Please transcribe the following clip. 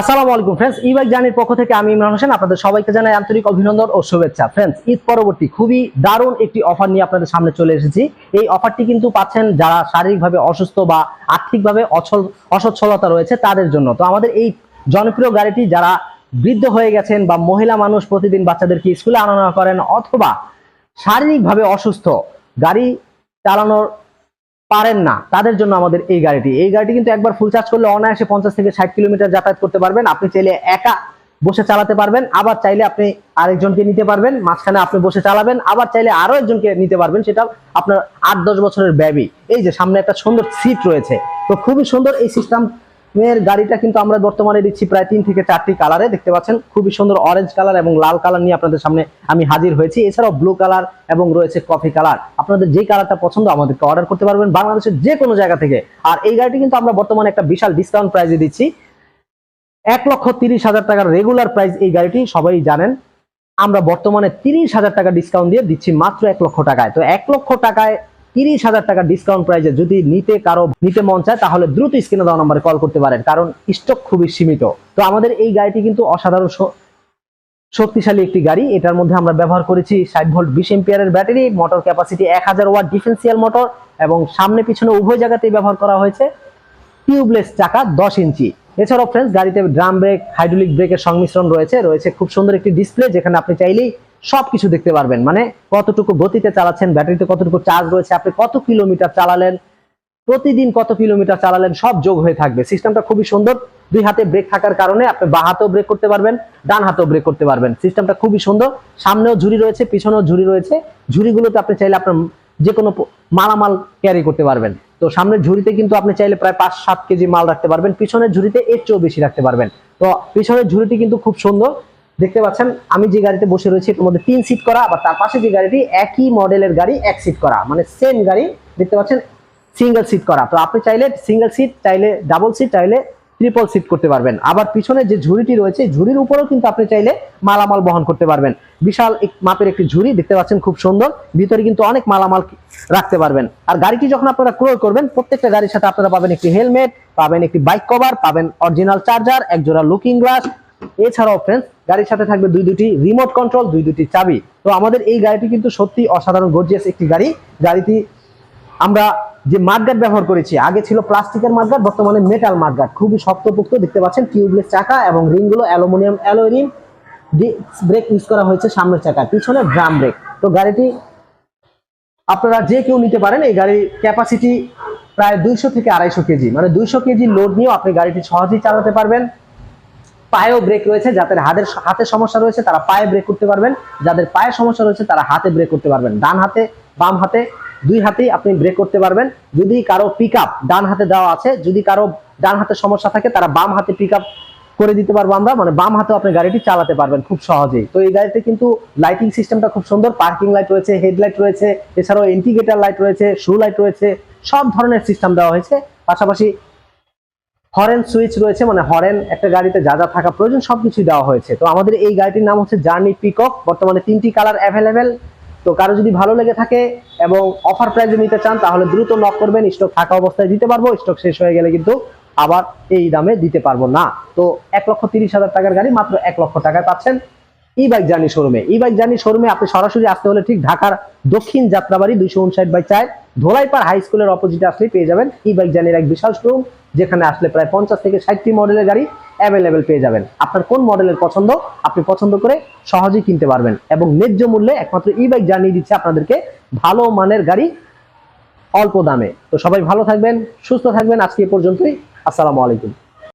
আসসালামু আলাইকুম ফ্রেন্ডস ই বাইক জার্নির পক্ষ থেকে আমি ইমরান হোসেন। আপনাদের সবাইকে জানাই আন্তরিক অভিনন্দন ও শুভেচ্ছা। ফ্রেন্ডস ঈদ পরবর্তী খুবই দারুণ একটি অফার নিয়ে আপনাদের সামনে চলে এসেছি। এই অফারটি কিন্তু পাচ্ছেন যারা শারীরিকভাবে অসুস্থ বা আর্থিকভাবে অচল, অসচ্ছলতা রয়েছে তাদের জন্য। তো আমাদের এই জনপ্রিয় গাড়িটি যারা বৃদ্ধ হয়ে গেছেন বা মহিলা মানুষ প্রতিদিন বাচ্চাদেরকে স্কুলে আনা করেন অথবা শারীরিকভাবে অসুস্থ গাড়ি চালানোর পারেন না, তাদের জন্য আমাদের এই গাড়িটি। এই গাড়িটি কিন্তু একবার ফুল চার্জ করলে অনায়াসে পঞ্চাশ থেকে ষাট কিলোমিটার যাতায়াত করতে পারবেন। আপনি চাইলে একা বসে চালাতে পারবেন, আবার চাইলে আপনি আরেকজনকে নিতে পারবেন, মাঝখানে আপনি বসে চালাবেন, আবার চাইলে আরও একজনকে নিতে পারবেন, সেটা আপনার আট দশ বছরের ব্যবী। এই যে সামনে একটা সুন্দর সিট রয়েছে। তো খুবই সুন্দর এই সিস্টেম এর গাড়িটা কিন্তু আমরা বর্তমানে দিচ্ছি প্রায় তিন থেকে চারটি কালারে দেখতে পাচ্ছেন? খুবই সুন্দর অরেঞ্জ কালার এবং লাল কালার নিয়ে আপনাদের সামনে আমি হাজির হয়েছি। এছাড়াও ব্লু কালার এবং রয়েছে কফি কালার আপনাদের যে কালারটা পছন্দ আমাদেরকে অর্ডার করতে পারবেন বাংলাদেশের যে কোনো জায়গা থেকে। আর এই গাড়িটি কিন্তু আমরা বর্তমানে একটা বিশাল ডিসকাউন্ট প্রাইজে দিচ্ছি। এক লক্ষ তিরিশ হাজার টাকার রেগুলার প্রাইস এই গাড়িটি, সবাই জানেন। আমরা বর্তমানে তিরিশ হাজার টাকা ডিসকাউন্ট দিয়ে দিচ্ছি মাত্র এক লক্ষ টাকায়। তো এক লক্ষ টাকায় তিরিশ হাজার টাকা ডিসকাউন্ট প্রাইসে যদি নিতে কারও নিতে মন চায়, তাহলে দ্রুত স্ক্রিনে দেওয়া নাম্বারে কল করতে পারেন, কারণ স্টক খুবই সীমিত। তো আমাদের এই গাড়িটি কিন্তু অসাধারণ শক্তিশালী একটি গাড়ি। এটার মধ্যে আমরা ব্যবহার করেছি ষাট ভোল্ট বিশ এম্পিয়ারের ব্যাটারি মোটর ক্যাপাসিটি এক হাজার ওয়াট ডিফেন্সিয়াল মোটর এবং সামনে পিছনে উভয় জায়গাতেই ব্যবহার করা হয়েছে টিউবলেস চাকা দশ ইঞ্চি। এছাড়াও ফ্রেন্ডস গাড়িতে ড্রাম ব্রেক হাইড্রোলিক ব্রেকের সংমিশ্রণ রয়েছে। রয়েছে খুব সুন্দর একটি ডিসপ্লে যেখানে আপনি চাইলেই সবকিছু দেখতে পারবেন। মানে কতটুকু গতিতে চালাচ্ছেন, ব্যাটারিতে কতটুকু চার্জ রয়েছে, আপনি কত কিলোমিটার চালালেন, প্রতিদিন কত কিলোমিটার চালালেন, সব যোগ হয়ে থাকবে। সিস্টেমটা খুবই সুন্দর। দুই হাতে ব্রেক থাকার কারণে আপনি বা হাতেও ব্রেক করতে পারবেন, ডান হাতেও ব্রেক করতে পারবেন। সিস্টেমটা খুবই সুন্দর। সামনেও ঝুড়ি রয়েছে, পিছনেও ঝুড়ি রয়েছে। ঝুড়িগুলোতে আপনি চাইলে আপনার যে কোনো মালামাল ক্যারি করতে পারবেন। তো সামনের ঝুড়িতে কিন্তু আপনি চাইলে প্রায় পাঁচ সাত কেজি মাল রাখতে পারবেন। পিছনের ঝুড়িতে এর চেয়েও বেশি রাখতে পারবেন। তো পিছনের ঝুড়িটি কিন্তু খুব সুন্দর। দেখতে পাচ্ছেন, আমি যে গাড়িতে বসে রয়েছি এর মধ্যে তিন সিট করা, আবার তার পাশে যে গাড়িটি, একই মডেলের গাড়ি এক সিট করা মানে সেম গাড়ি, দেখতে পাচ্ছেন সিঙ্গেল সিট করা। তো আপনি চাইলে সিঙ্গেল সিট চাইলে ডাবল সিট চাইলে ট্রিপল সিট করতে পারবেন। আবার পিছনে যে ঝুড়িটি রয়েছে, ঝুড়ির উপরেও কিন্তু আপনি চাইলে মালামাল বহন করতে পারবেন। বিশাল মাপের একটি ঝুড়ি, দেখতে পাচ্ছেন, খুব সুন্দর। ভিতরে কিন্তু অনেক মালামাল রাখতে পারবেন। আর গাড়িটি যখন আপনারা ক্রয় করবেন, প্রত্যেকটা গাড়ির সাথে আপনারা পাবেন একটি হেলমেট, পাবেন একটি বাইক কভার পাবেন অরিজিনাল চার্জার এক জোড়া লুকিং গ্লাস এছাড়াও ফ্রেন্ডস গাড়ির সাথে থাকবে দুই দুটি রিমোট কন্ট্রোল দুই দুটি চাবি। তো আমাদের এই গাড়িটি কিন্তু সত্যি অসাধারণ গর্জিয়াস একটি গাড়ি। গাড়িটি আমরা যে মাঠগাট ব্যবহার করেছি, আগে ছিল প্লাস্টিকের মাঠগাট বর্তমানে মেটাল মাঠগাট খুবই শক্তপোক্ত, দেখতে পাচ্ছেন টিউবলেস চাকা এবং রিংগুলো aluminium alloy ring brake use করা হয়েছে সামনের চাকা পিছনে ড্রাম ব্রেক তো গাড়িটি আপনারা যে কেউ নিতে পারেন, এই গাড়ির ক্যাপাসিটি প্রায় দুইশো থেকে আড়াইশো কেজি। মানে দুইশো কেজি লোড নিয়েও আপনি গাড়িটি সহজেই চালাতে পারবেন। পায়েও ব্রেক রয়েছে, যাদের হাতের হাতে সমস্যা রয়েছে তারা পায়ে ব্রেক করতে পারবেন। যাদের পায়ে সমস্যা রয়েছে তারা হাতে ব্রেক করতে পারবেন। ডান হাতে, বাম হাতে, দুই হাতেই আপনি ব্রেক করতে পারবেন। যদি কারও পিক ডান হাতে দেওয়া আছে, যদি কারও ডান হাতে সমস্যা থাকে, তারা বাম হাতে পিক করে দিতে পারব আমরা। মানে বাম হাতে আপনি গাড়িটি চালাতে পারবেন খুব সহজেই। তো এই গাড়িতে কিন্তু লাইটিং সিস্টেমটা খুব সুন্দর। পার্কিং লাইট রয়েছে হেডলাইট রয়েছে, এছাড়াও ইন্ডিকেটার লাইট রয়েছে শু লাইট রয়েছে, সব ধরনের সিস্টেম দেওয়া হয়েছে। পাশাপাশি হরেন সুইচ রয়েছে মানে হরেন একটা গাড়িতে যা যা থাকা প্রয়োজন সবকিছু দেওয়া হয়েছে। তো আমাদের এই গাড়িটির নাম হচ্ছে জার্নি পিকক বর্তমানে তিনটি কালার অ্যাভেলেবেল তো কারও যদি ভালো লেগে থাকে এবং অফার প্রাইজে নিতে চান, তাহলে দ্রুত নক করবেন স্টক থাকা অবস্থায় দিতে পারব স্টক শেষ হয়ে গেলে কিন্তু আবার এই দামে দিতে পারব না। তো এক লক্ষ তিরিশ হাজার টাকার গাড়ি মাত্র এক লক্ষ টাকায় পাচ্ছেন। ই বাইক জার্নি শোরুমে ই বাইক জার্নি শোরুমে আপনি সরাসরি আসতে হলে ঠিক ঢাকার দক্ষিণ যাত্রাবাড়ি দুইশো উনষাট বাই চার, ধোলাইপাড় হাই স্কুলের অপোজিটে আসলে পেয়ে যাবেন ই বাইক জার্নির এক বিশাল শোরুম যেখানে আসলে প্রায় পঞ্চাশ থেকে ষাটটি মডেলের গাড়ি অ্যাভেলেবেল পেয়ে যাবেন। আপনার কোন মডেলের পছন্দ, আপনি পছন্দ করে সহজেই কিনতে পারবেন এবং ন্যায্য মূল্যে একমাত্র ই বাইক জার্নি দিচ্ছে আপনাদেরকে ভালো মানের গাড়ি অল্প দামে। তো সবাই ভালো থাকবেন, সুস্থ থাকবেন, আজকে পর্যন্তই। আসসালামু আলাইকুম।